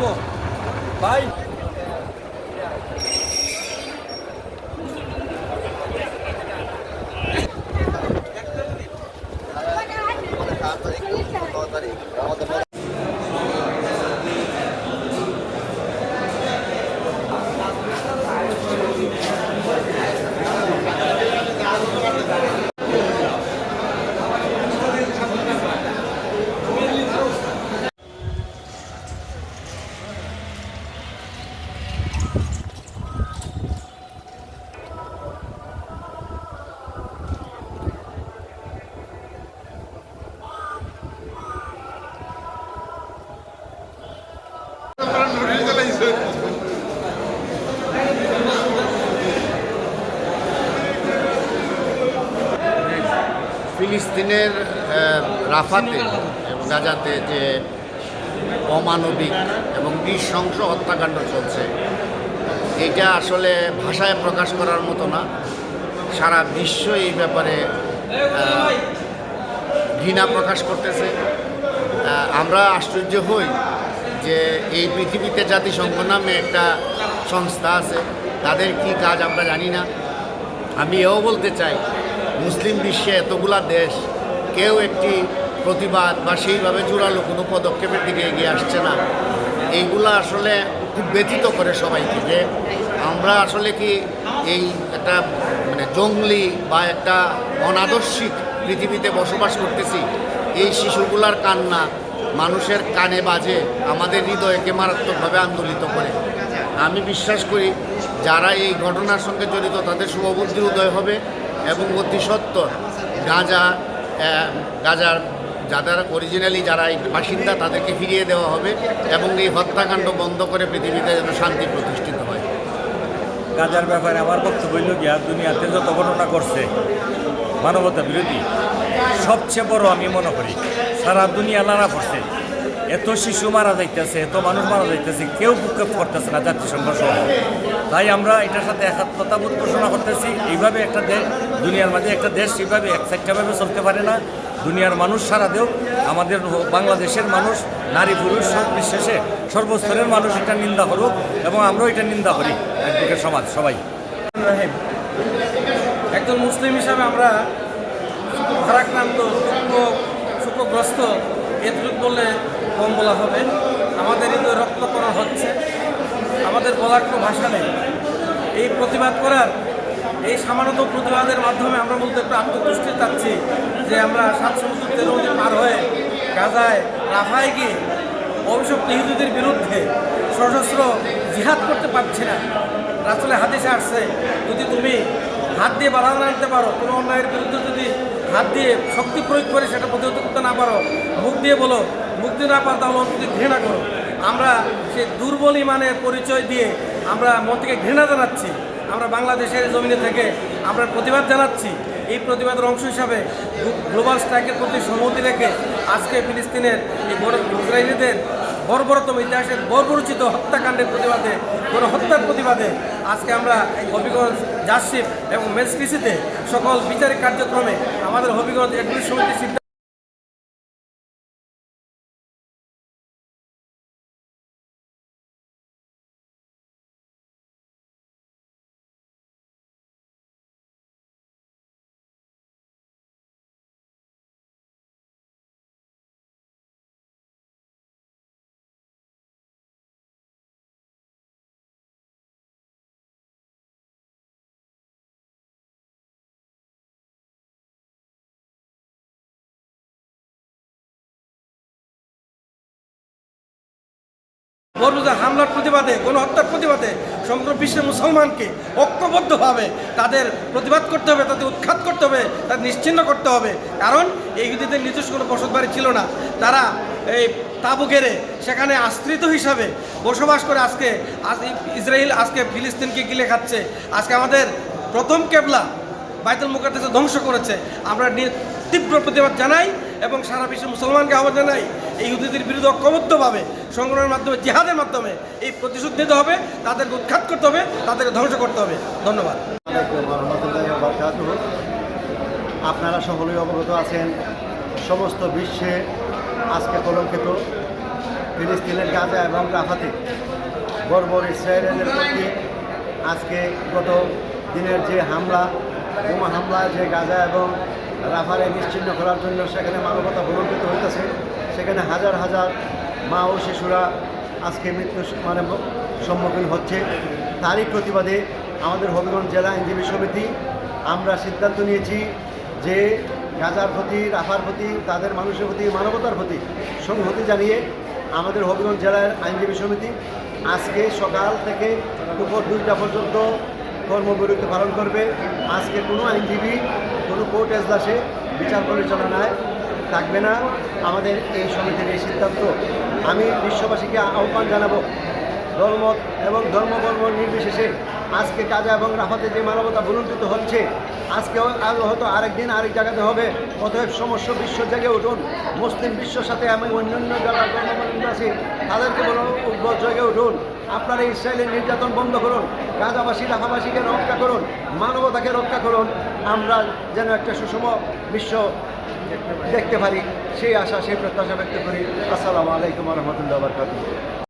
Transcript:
দেওয়ার পরে ফিলিস্তিনের রাফাতে গাজাতে যে অমানবিক এবং নৃশংস হত্যাকাণ্ড চলছে, এটা আসলে ভাষায় প্রকাশ করার মতো না। সারা বিশ্ব এই ব্যাপারে ঘৃণা প্রকাশ করতেছে। আমরা আশ্চর্য হই যে এই পৃথিবীতে জাতিসংঘ নামে একটা সংস্থা আছে। তাদের কি কাজ আমরা জানি না। আমি এও বলতে চাই, মুসলিম বিশ্বে এতগুলা দেশ কেউ একটি প্রতিবাদ বা সেইভাবে জোরালো কোনো পদক্ষেপের দিকে এগিয়ে আসছে না। এইগুলা আসলে খুব ব্যথিত করে সবাইকে যে আমরা আসলে কি এই একটা মানে জঙ্গলি বা একটা অনাদর্শিক পৃথিবীতে বসবাস করতেছি, এই শিশুগুলার কান্না মানুষের কানে বাজে, আমাদের হৃদয়কে মারাত্মকভাবে আন্দোলিত করে। আমি বিশ্বাস করি যারা এই ঘটনার সঙ্গে জড়িত তাদের শুভবুদ্ধি উদয় হবে এবং অতি সত্বর গাঁজা গাঁজার যাদের অরিজিনালি যারা বাসিন্দা তাদেরকে ফিরিয়ে দেওয়া হবে এবং এই হত্যাকাণ্ড বন্ধ করে পৃথিবীতে যেন শান্তি প্রতিষ্ঠিত হয়। গাজার ব্যাপারে আমার বক্তব্য হইল গিয়া, দুনিয়াতে যত ঘটনা করছে মানবতা বিরোধী, সবচেয়ে বড় আমি মনে করি, সারা দুনিয়া নানা পড়ছে। এত শিশু মারা যাইতেছে, এত মানুষ মারা যাইতেছে, কেউ ভূক্ষেপ করতেছে না জাতিসংঘ সহ তাই আমরা এটার সাথে একাত্মতাবোধ ঘোষণা করতেছি, এইভাবে একটা দেশ দুনিয়ার মাঝে একটা দেশ এইভাবে একসাইটাভাবে চলতে পারে না। দুনিয়ার মানুষ সারা দেও, আমাদের বাংলাদেশের মানুষ, নারী, পুরুষ, সব নিঃশেষে সর্বস্তরের মানুষ এটা নিন্দা করুক এবং আমরাও এটা নিন্দা করি, একদিকে সমাজ, সবাই। একজন মুসলিম হিসাবে আমরা ভারাক্রান্ত দুঃখ সুখগ্রস্ত এতটুকু বললে কম বলা হবে আমাদের হৃদয় রক্তকরণ হচ্ছে। আমাদের বলার কোনো ভাষা নেই। এই প্রতিবাদ করার এই সামান্য প্রতিবাদের মাধ্যমে আমরা বলতে একটু আত্মতুষ্টি চাচ্ছি যে আমরা সাত সমুদ্র তেল নদী পার হয়ে গাজায়, রাফায় গিয়ে অভিশপ্ত ইহুদিদের বিরুদ্ধে সশস্ত্র জিহাদ করতে পারছি না। রাসুলে হাদিসে আসছে, যদি তুমি হাত দিয়ে বাধা না আনতে পারো, কোনো অন্যায়ের বিরুদ্ধে যদি হাত দিয়ে শক্তি প্রয়োগ করে সেটা প্রতিহত করতে না পারো, মুখ দিয়ে বলো দিয়ে না পারো তাহলে অন্তত ঘৃণা করো। আমরা সেই দুর্বল ইমানের পরিচয় দিয়ে আমরা মন থেকে ঘৃণা জানাচ্ছি। আমরা বাংলাদেশের জমিনে থেকে আমরা প্রতিবাদ জানাচ্ছি। এই প্রতিবাদের অংশ হিসাবে গ্লোবাল স্ট্রাইকের প্রতি সম্মতি রেখে আজকে ফিলিস্তিনের এই ইসরায়েলিদের বর্বরতম ইতিহাসের বর্বরচিত হত্যাকাণ্ডের প্রতিবাদে কোনো হত্যার প্রতিবাদে আজকে আমরা এই হবিগঞ্জ জাসিপ এবং মেসক্রিসিতে সকল বিচারিক কার্যক্রমে আমাদের হবিগঞ্জ এডমিট সমিতির সিদ্ধান্ত হামলার প্রতিবাদে, কোনো হত্যার প্রতিবাদে সমগ্র বিশ্বের মুসলমানকে ঐক্যবদ্ধভাবে তাদের প্রতিবাদ করতে হবে, তাদের উৎখাত করতে হবে, তাদের নিশ্চিন্ন করতে হবে। কারণ এই ইহুদিদের নিজস্ব কোনো বসত বাড়ি ছিল না। তারা এই তাবু ঘেরে সেখানে আশ্রিত হিসাবে বসবাস করে আজকে আজ- ইসরায়েল আজকে ফিলিস্তিনকে গিলে খাচ্ছে। আজকে আমাদের প্রথম কেবলা বাইতুল মুকাদ্দাসে ধ্বংস করেছে। আমরা তীব্র প্রতিবাদ জানাই। এবং সারা বিশ্বের মুসলমানকে আহ্বান জানাই, এই ইহুদিদের বিরুদ্ধে ঐক্যবদ্ধভাবে, সংগ্রামের মাধ্যমে, জিহাদের মাধ্যমে এই প্রতিশোধ নিতে হবে, তাদেরকে উৎখাত করতে হবে, তাদেরকে ধ্বংস করতে হবে। ধন্যবাদ। আপনারা সকলেই অবগত আছেন, সমস্ত বিশ্বে আজকে কলঙ্কিত ফিলিস্তিনের গাজা এবং রাফাতে বর্বর ইসরায়েলের প্রতি আজকে গত দিনের যে হামলা, বোমা হামলা, যে গাজা এবং রাফারে নিশ্চিহ্ন করার জন্য সেখানে মানবতা ভুলম্বিত হইতেছে। সেখানে হাজার হাজার মা ও শিশুরা আজকে মৃত্যু মানে সম্মুখীন হচ্ছে। তারই প্রতিবাদে আমাদের হবিগঞ্জ জেলা আইনজীবী সমিতি আমরা সিদ্ধান্ত নিয়েছি যে গাজার প্রতি, রাফার প্রতি, তাদের মানুষের প্রতি, মানবতার প্রতি সংহতি জানিয়ে আমাদের হবিগঞ্জ জেলার আইনজীবী সমিতি আজকে সকাল থেকে দুপুর দুইটা পর্যন্ত কর্মবিরতি পালন করবে। আজকে কোনো আইনজীবী কোনো কোর্ট এজলাসে বিচার পরিচালনায় থাকবে না আমাদের এই সমিতির এই সিদ্ধান্ত। আমি বিশ্ববাসীকে আহ্বান জানাব ধর্ম এবং ধর্মকর্ম নির্বিশেষে আজকে কাজা এবং রাফাতে যে মানবতা বুলন্দিত হচ্ছে আজকেও হয়তো আরেক দিন আরেক জায়গাতে হবে। অতএব সমস্ত বিশ্ব জেগে উঠুন, মুসলিম বিশ্বর সাথে আমি অন্যান্য যারা ধর্মাবলম্বী আছি, তাদেরকে বলো জেগে উঠুন। আপনারা ইসরায়েলের নির্যাতন বন্ধ করুন, গাজাবাসী রাফাবাসীকে রক্ষা করুন, মানবতাকে রক্ষা করুন। আমরা যেন একটা সুষম বিশ্ব দেখতে পারি, সেই আশা, সেই প্রত্যাশা ব্যক্ত করি। আসসালামু আলাইকুম রহমতুল্লাহ বরকাতুহ।